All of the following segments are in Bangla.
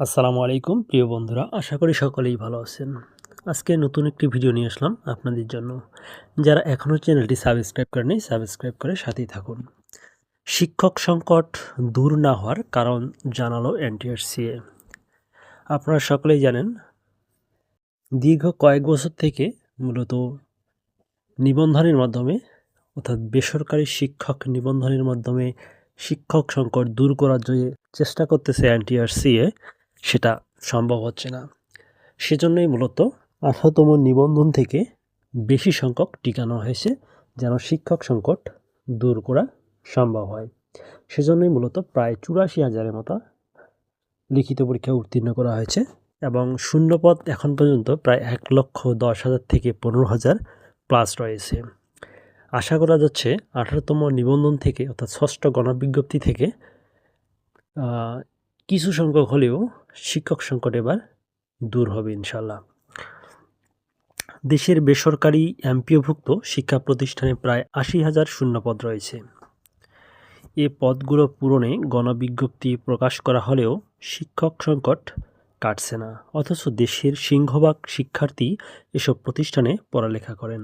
আসসালামু আলাইকুম, প্রিয় বন্ধুরা। আশা করি সকলেই ভালো আছেন। আজকে নতুন একটি ভিডিও নিয়ে আসলাম আপনাদের জন্য। যারা এখনও চ্যানেলটি সাবস্ক্রাইব করেনি সাবস্ক্রাইব করে সাথেই থাকুন। শিক্ষক সংকট দূর না হওয়ার কারণ জানালো এনটিআরসিএ। আপনারা সকলেই জানেন, দীর্ঘ কয়েক বছর থেকে মূলত নিবন্ধনের মাধ্যমে, অর্থাৎ বেসরকারি শিক্ষক নিবন্ধনের মাধ্যমে, শিক্ষক সংকট দূর করার জন্য চেষ্টা করতেছে এনটিআরসিএ সেটা সম্ভব হচ্ছে না। সেজন্যই মূলত আঠারোতম নিবন্ধন থেকে বেশি সংখ্যক টিকানো হয়েছে যেন শিক্ষক সংকট দূর করা সম্ভব হয়। সেজন্যই মূলত প্রায় চুরাশি হাজারের মতো লিখিত পরীক্ষা উত্তীর্ণ করা হয়েছে এবং শূন্যপদ এখন পর্যন্ত প্রায় এক লক্ষ দশ হাজার থেকে পনেরো হাজার প্লাস রয়েছে। আশা করা যাচ্ছে আঠারোতম নিবন্ধন থেকে অর্থাৎ ষষ্ঠ গণবিজ্ঞপ্তি থেকে কিছু সংখ্যক হলেও শিক্ষক সংকট এবার দূর হবে ইনশাল্লাহ দেশের বেসরকারি এমপিওভুক্ত শিক্ষা প্রতিষ্ঠানে প্রায় আশি হাজার শূন্যপদ রয়েছে। এ পদগুলো পূরণে গণবিজ্ঞপ্তি প্রকাশ করা হলেও শিক্ষক সংকট কাটছে না, অথচ দেশের সিংহভাগ শিক্ষার্থী এসব প্রতিষ্ঠানে পড়ালেখা করেন।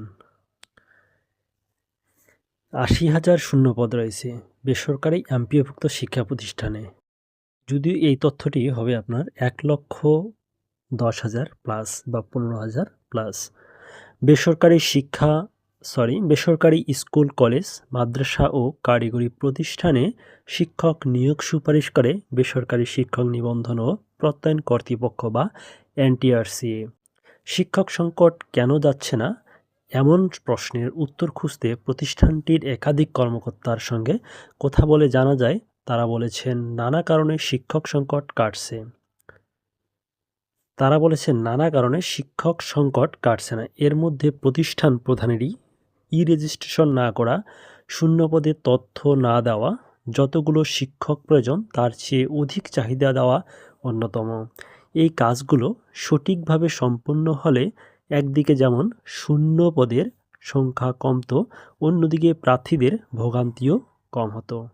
আশি হাজার শূন্যপদ রয়েছে বেসরকারি এমপিওভুক্ত শিক্ষা প্রতিষ্ঠানে। যদিও এই তথ্যটি হবে আপনার এক লক্ষ দশ হাজার প্লাস বা পনেরো হাজার প্লাস বেসরকারি শিক্ষা সরি বেসরকারি স্কুল, কলেজ, মাদ্রাসা ও কারিগরি প্রতিষ্ঠানে শিক্ষক নিয়োগ সুপারিশ করে বেসরকারি শিক্ষক নিবন্ধন ও প্রত্যয়ন কর্তৃপক্ষ বা এনটিআরসিএ শিক্ষক সংকট কেন যাচ্ছে না? এমন প্রশ্নের উত্তর খুঁজতে প্রতিষ্ঠানটির একাধিক কর্মকর্তার সঙ্গে কথা বলে জানা যায় তারা বলেছেন, নানা কারণে শিক্ষক সংকট কাটছে। তারা বলেছেন, নানা কারণে শিক্ষক সংকট কাটছে না। এর মধ্যে প্রতিষ্ঠান প্রধানেরই ই রেজিস্ট্রেশন না করা, শূন্য পদে তথ্য না দেওয়া, যতগুলো শিক্ষক প্রয়োজন, তার চেয়ে অধিক চাহিদা দেওয়া অন্যতম। এই কাজগুলো সঠিকভাবে সম্পন্ন হলে একদিকে যেমন শূন্য পদের সংখ্যা কমতো, অন্যদিকে প্রার্থীদের ভোগান্তিও কম হতো।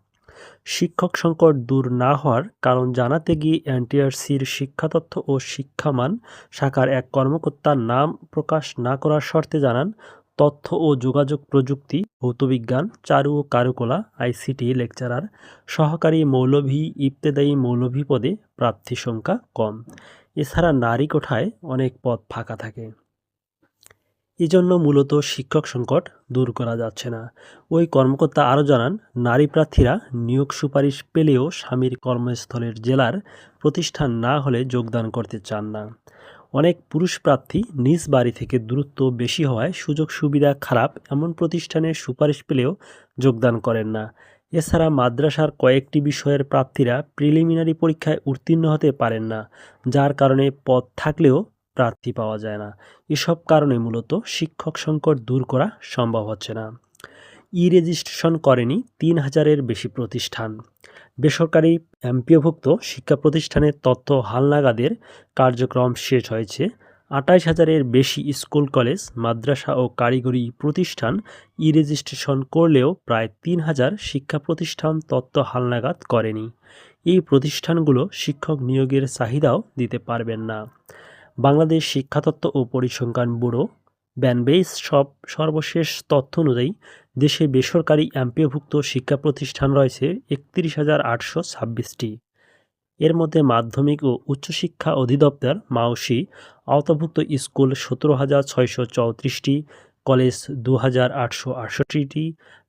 শিক্ষক সংকট দূর না হওয়ার কারণ জানাতে গিয়ে এনটিআরসির শিক্ষাতত্ত্ব ও শিক্ষামান শাখার এক কর্মকর্তার নাম প্রকাশ না করার শর্তে জানান, তথ্য ও যোগাযোগ প্রযুক্তি, ভৌতবিজ্ঞান, চারু ও কারুকলা, আইসিটি লেকচারার সহকারী মৌলভী, ইবতেদায়ী মৌলভী পদে প্রার্থী সংখ্যা কম। এছাড়া নারী কোঠায় অনেক পদ ফাঁকা থাকে। এজন্য মূলত শিক্ষক সংকট দূর করা যাচ্ছে না। ওই কর্মকর্তা আরও জানান, নারী প্রার্থীরা নিয়োগ সুপারিশ পেলেও স্বামীর কর্মস্থলের জেলার প্রতিষ্ঠান না হলে যোগদান করতে চান না। অনেক পুরুষ প্রার্থী নিজ বাড়ি থেকে দূরত্ব বেশি হওয়ায় সুযোগ সুবিধা খারাপ এমন প্রতিষ্ঠানের সুপারিশ পেলেও যোগদান করেন না। এছাড়া মাদ্রাসার কয়েকটি বিষয়ের প্রার্থীরা প্রিলিমিনারি পরীক্ষায় উত্তীর্ণ হতে পারেন না, যার কারণে পদ থাকলেও প্রার্থী পাওয়া যায় না। এসব কারণে মূলত শিক্ষক সংকট দূর করা সম্ভব হচ্ছে না। ই রেজিস্ট্রেশন করেনি তিন হাজারের বেশি প্রতিষ্ঠান। বেসরকারি এমপিওভুক্ত শিক্ষা প্রতিষ্ঠানের তথ্য হালনাগাদের কার্যক্রম শেষ হয়েছে। আটাইশ হাজারের বেশি স্কুল, কলেজ, মাদ্রাসা ও কারিগরি প্রতিষ্ঠান ই রেজিস্ট্রেশন করলেও প্রায় তিন হাজার শিক্ষা প্রতিষ্ঠান তথ্য হালনাগাদ করেনি। এই প্রতিষ্ঠানগুলো শিক্ষক নিয়োগের চাহিদাও দিতে পারবেন না। বাংলাদেশ শিক্ষাতত্ত্ব ও পরিসংখ্যান ব্যুরো ব্যানবেইস সব সর্বশেষ তথ্য অনুযায়ী দেশে বেসরকারি এমপিওভুক্ত শিক্ষা প্রতিষ্ঠান রয়েছে একত্রিশ হাজার আটশো ছাব্বিশটি। এর মধ্যে মাধ্যমিক ও উচ্চশিক্ষা অধিদপ্তর মাওসি, আওতাভুক্ত স্কুল সতেরো হাজার ছয়শো চৌত্রিশটি, কলেজ দু হাজার আটশো আটষট্টিটি,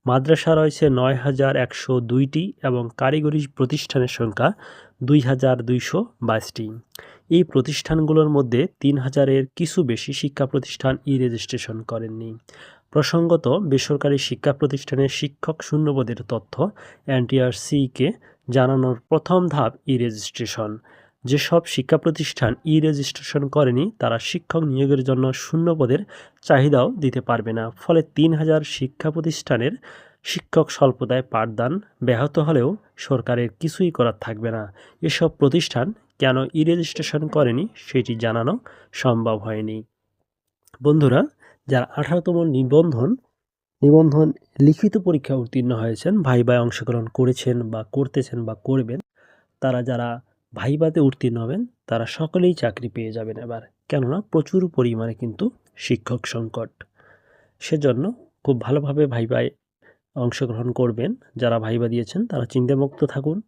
মাদ্রাসা রয়েছে নয় হাজার একশো দুইটি এবং কারিগরি প্রতিষ্ঠানের সংখ্যা দুই হাজার দুইশো বাইশটি। এই প্রতিষ্ঠানগুলোর মধ্যে তিন হাজারের কিছু বেশি শিক্ষা প্রতিষ্ঠান ই রেজিস্ট্রেশন করেননি। প্রসঙ্গত, বেসরকারি শিক্ষা প্রতিষ্ঠানের শিক্ষক শূন্যপদের তথ্য এনটিআরসিকে জানানোর প্রথম ধাপ ই রেজিস্ট্রেশন। যেসব শিক্ষা প্রতিষ্ঠান ই রেজিস্ট্রেশন করেনি, তারা শিক্ষক নিয়োগের জন্য শূন্যপদের চাহিদাও দিতে পারবে না। ফলে তিন হাজার শিক্ষা প্রতিষ্ঠানের শিক্ষক স্বল্পতায় পাঠদান ব্যাহত হলেও সরকারের কিছুই করার থাকবে না। এসব প্রতিষ্ঠান কেন ই রেজিস্ট্রেশন করেনি সেটি জানানো সম্ভব হয়নি। বন্ধুরা, যারা আঠারোতম নিবন্ধন নিবন্ধন লিখিত পরীক্ষা উত্তীর্ণ হয়েছেন ভাই ভাই অংশগ্রহণ করেছেন বা করতেছেন বা করবেন, তারা যারা ভাইবাতে উত্তীর্ণ হবেন, তারা সকলেই চাকরি পেয়ে যাবেন এবার। কেননা, প্রচুর পরিমাণে কিন্তু শিক্ষক সংকট। সেজন্য খুব ভালোভাবে ভাই ভাইবায় অংশগ্রহণ করবেন। যারা ভাইবা দিয়েছেন, তারা চিন্তামুক্ত থাকুন।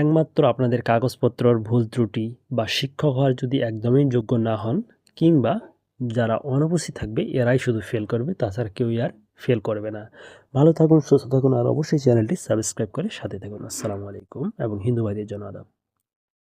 একমাত্র আপনাদের কাগজপত্রর ভুল ত্রুটি বা শিক্ষক হওয়ার যদি একদমই যোগ্য না হন, কিংবা যারা অনুপস্থিত থাকবে, এরাই শুধু ফেল করবে, তাছাড়া কেউই আর ফেল করবে না। ভালো থাকুন, সুস্থ থাকুন, আর অবশ্যই চ্যানেলটি সাবস্ক্রাইব করে সাথে থাকুন। আসসালামু আলাইকুম এবং হিন্দু ভাইদের জন্য আদাব।